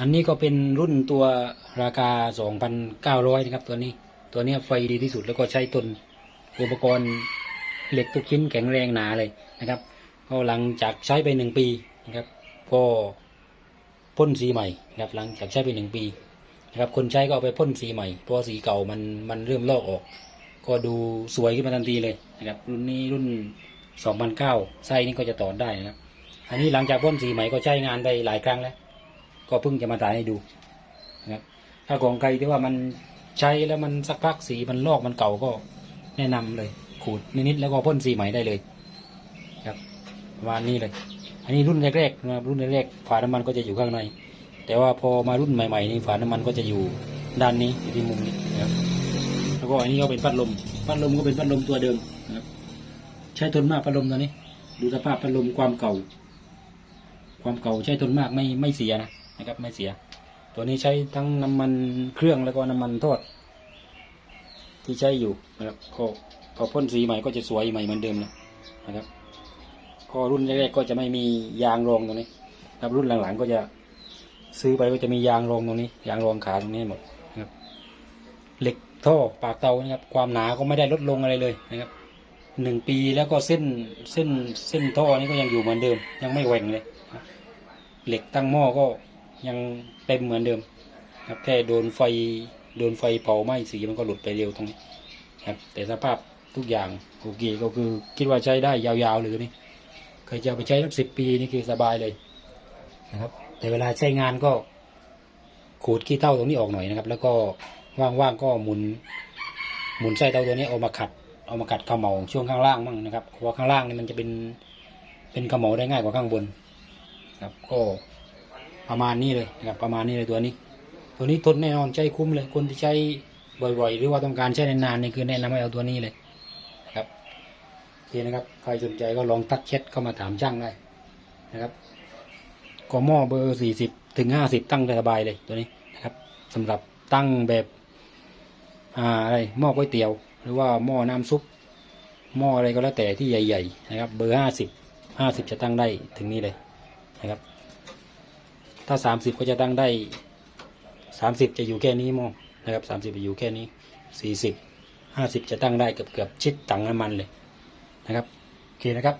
อันนี้ก็เป็นรุ่นตัวราคา 2,900 นะครับ ตัวนี้ ตัวนี้ไฟดีที่สุดแล้วก็ใช้ทนอุปกรณ์เหล็กทุกชิ้นแข็งแรงหนาเลยนะครับ ก็หลังจากใช้ไปหนึ่งปีนะครับ ก็พ่นสีใหม่นะครับ หลังจากใช้ไปหนึ่งปีนะครับ คนใช้ก็เอาไปพ่นสีใหม่ เพราะว่าสีเก่ามันมันเริ่มลอกออก ก็ดูสวยขึ้นมาทันทีเลยนะครับ รุ่นนี้รุ่น 2009 ไส้นี้ก็จะต่อได้นะครับ อันนี้หลังจากพ่นสีใหม่ก็ใช้งานไปหลายครั้งแล้ว ก็เพิ่งจะมาถ่ายให้ดูนะครับถ้าของใครที่ว่ามันใช้แล้วมันสักพักสีมันลอกมันเก่าก็แนะนำเลยขูดนิดๆแล้วก็พ่นสีใหม่ได้เลยครับประมาณนี้เลย อันนี้รุ่นแรกๆนะครับรุ่นแรกๆฝาน้ำมันก็จะอยู่ข้างใน แต่ว่าพอมารุ่นใหม่ๆนี่ฝาน้ำมันก็จะอยู่ด้านนี้อยู่ที่มุมนี้นะครับแล้วก็อันนี้ก็เป็นพัดลมพัดลมก็เป็นพัดลมตัวเดิมนะครับใช้ทนมากพัดลมตัวนี้ ดูสภาพพัดลมความเก่า ความเก่าใช้ทนมากไม่ไม่เสียนะ นะครับ ไม่เสีย ตัวนี้ใช้ทั้งน้ำมันเครื่องแล้วก็น้ำมันทอด ที่ใช้อยู่นะครับก็พอพ่นสีใหม่ก็จะสวยใหม่เหมือนเดิมเลยนะครับก็รุ่นแรกๆก็จะไม่มียางรองตรงนี้ครับรุ่นหลังๆก็จะซื้อไปก็จะมียางรองตรงนี้ ยางรองขาตรงนี้หมดนะครับ เหล็กท่อปากเตานะครับ ความหนาก็ไม่ได้ลดลงอะไรเลยนะครับหนึ่งปีแล้วก็เส้นเส้นเส้นท่อนี้ก็ยังอยู่เหมือนเดิม ยังไม่แหว่งเลย เหล็กตั้งหม้อก็ ยังเต็มเหมือนเดิมครับแค่โดนไฟโดนไฟเผาไหม้สีมันก็หลุดไปเร็วตรงนี้ครับแต่สภาพทุกอย่างโอเคก็คือคิดว่าใช้ได้ยาวๆเลยตัวนี้เคยจะไปใช้สักสิบปีนี่คือสบายเลยนะครับ แต่เวลาใช้งานก็ขูดขี้เต้าตรงนี้ออกหน่อยนะครับ แล้วก็ว่างๆก็หมุน หมุนไส้เต้าตัวนี้เอามาขัดเอามาขัดเขมเหลาช่วงข้างล่างมั่งนะครับเพราะข้างล่างนี่มันจะเป็นเป็นเขมเหลาได้ง่ายกว่าข้างบน ครับก็ ประมาณนี้เลยนะครับประมาณนี้เลยตัวนี้ ตัวนี้ทนแน่นอนใช้คุ้มเลยคนที่ใช้บ่อยๆ หรือว่าต้องการใช้นานๆนี่คือแนะนำให้เอาตัวนี้เลยนะครับโอเคนะครับใครสนใจก็ลองทักแชทเข้ามาถามช่างได้นะครับก็หม้อเบอร์สี่สิบถึงห้าสิบตั้งได้สบายเลยตัวนี้นะครับสำหรับตั้งแบบอ่าอะไรหม้อก๋วยเตี๋ยว หรือว่าหม้อน้ำซุปหม้ออะไรก็แล้วแต่ที่ใหญ่ ๆ นะครับ เบอร์ห้าสิบห้าสิบจะตั้งได้ถึงนี้เลยนะครับ ถ้าสามสิบก็จะตั้งได้สามสิบจะอยู่แค่นี้ม้งนะครับสามสิบจะอยู่แค่นี้สี่สิบห้าสิบจะตั้งได้เกือบเกือบๆชิดถังน้ำมันเลยนะครับ โอเคนะครับ